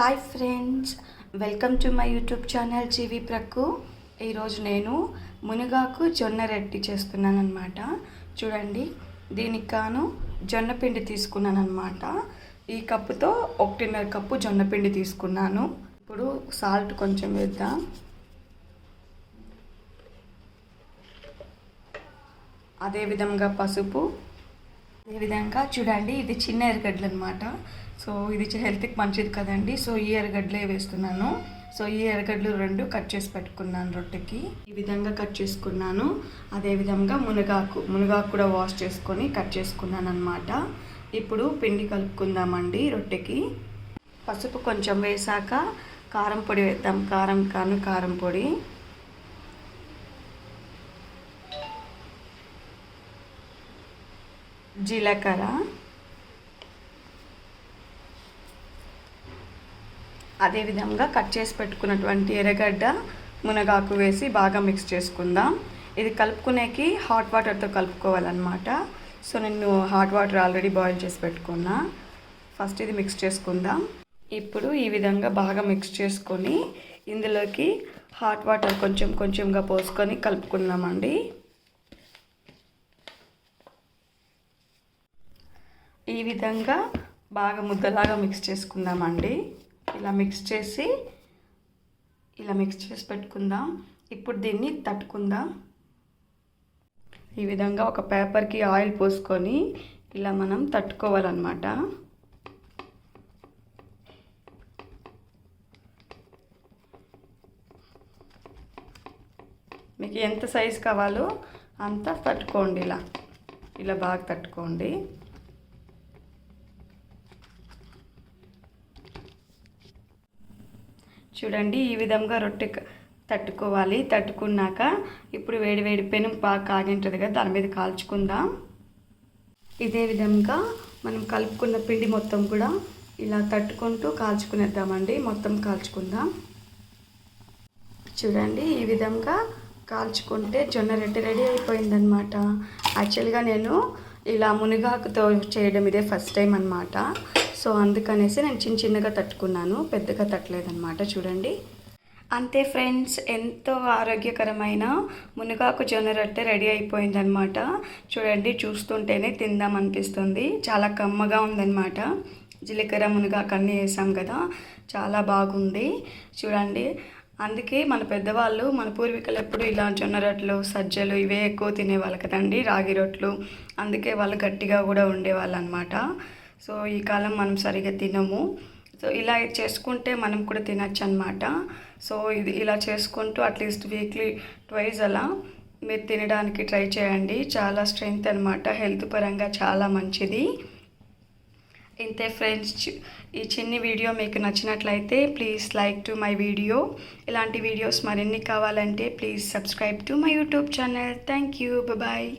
Hi friends welcome to my YouTube channel జీవి ప్రక్కు. ఈరోజు నేను మునగాకు జొన్న రెడ్డి చేస్తున్నానమాట అనమాట చూడండి దీనికి గాను జొన్న పిండి తీసుకున్నాను ఈ కప్పుతో ఒకటిన్నర కప్పు జొన్న పిండి తీసుకున్నాను. ఇప్పుడు సాల్ట్ కొంచెం వేద్దాం. అదేవిధంగా పసుపు విధంగా చూడండి ఇది చిన్న ఎరగడ్డలు అనమాట సో ఇది హెల్త్కి మంచిది కదండి. సో ఈ ఎరగడ్డలే వేస్తున్నాను. సో ఈ ఎరగడ్డలు రెండు కట్ చేసి పెట్టుకున్నాను రొట్టెకి. ఈ విధంగా కట్ చేసుకున్నాను. అదేవిధంగా మునగాకు మునగాకు కూడా వాష్ చేసుకొని కట్ చేసుకున్నాను అనమాట ఇప్పుడు పిండి కలుపుకుందామండి రొట్టెకి. పసుపు కొంచెం వేసాక కారం పొడి వేద్దాం. కారం కాను కారం పొడి. జీలకర్ర. అదేవిధంగా కట్ చేసి పెట్టుకున్నటువంటి ఎర్రగడ్డ మునగాకు వేసి బాగా మిక్స్ చేసుకుందాం. ఇది కలుపుకునేకి హాట్ వాటర్తో కలుపుకోవాలన్నమాట. సో నేను హాట్ వాటర్ ఆల్రెడీ బాయిల్ చేసి పెట్టుకున్నా. ఫస్ట్ ఇది మిక్స్ చేసుకుందాం. ఇప్పుడు ఈ విధంగా బాగా మిక్స్ చేసుకొని ఇందులోకి హాట్ వాటర్ కొంచెం కొంచెంగా పోసుకొని కలుపుకుందామండి. ఈ విధంగా బాగా ముద్దలాగా మిక్స్ చేసుకుందామండి. ఇలా మిక్స్ చేసి ఇలా మిక్స్ చేసి పెట్టుకుందాం. ఇప్పుడు దీన్ని తట్టుకుందాం. ఈ విధంగా ఒక పేపర్కి ఆయిల్ పోసుకొని ఇలా మనం తట్టుకోవాలన్నమాట. మీకు ఎంత సైజు కావాలో అంత తట్టుకోండి ఇలా. ఇలా బాగా తట్టుకోండి. చూడండి ఈ విధంగా రొట్టె తట్టుకోవాలి. తట్టుకున్నాక ఇప్పుడు వేడి వేడి పెను బాగా కాగింటుంది కదా దాని మీద కాల్చుకుందాం. ఇదే విధంగా మనం కలుపుకున్న పిండి మొత్తం కూడా ఇలా తట్టుకుంటూ కాల్చుకునేద్దామండి. మొత్తం కాల్చుకుందాం. చూడండి ఈ విధంగా కాల్చుకుంటే జొన్న రొట్టె రెడీ అయిపోయిందనమాట యాక్చువల్గా నేను ఇలా మునిగాకుతో చేయడం ఇదే ఫస్ట్ టైం అనమాట సో అందుకనేసి నేను చిన్న చిన్నగా తట్టుకున్నాను పెద్దగా తట్టలేదనమాట చూడండి. అంతే ఫ్రెండ్స్ ఎంతో ఆరోగ్యకరమైన మునగాకు జొన్న రొట్టె రెడీ అయిపోయిందనమాట చూడండి చూస్తుంటేనే తిందాం అనిపిస్తుంది. చాలా కమ్మగా ఉందన్నమాట. జీలకర్ర మునగాకు అన్నీ వేసాం కదా చాలా బాగుంది. చూడండి అందుకే మన పెద్దవాళ్ళు మన పూర్వీకులు ఎప్పుడు ఇలా జొన్న రొట్టెలు సజ్జలు ఇవే ఎక్కువ తినేవాళ్ళు కదండి రాగి రొట్టెలు. అందుకే వాళ్ళు గట్టిగా కూడా ఉండేవాళ్ళు అనమాట సో ఈ కాలం మనం సరిగా తినము. సో ఇలా చేసుకుంటే మనం కూడా తినచ్చు అనమాట సో ఇది ఇలా చేసుకుంటూ అట్లీస్ట్ వీక్లీ ట్వైజ్ అలా మీరు తినడానికి ట్రై చేయండి. చాలా స్ట్రెంగ్త్ అనమాట హెల్త్ పరంగా చాలా మంచిది. ఇంతే ఫ్రెండ్స్ ఈ చిన్ని వీడియో మీకు నచ్చినట్లయితే please like to my video. ఇలాంటి వీడియోస్ మరిన్ని కావాలంటే please subscribe to my YouTube channel. Thank you. Bye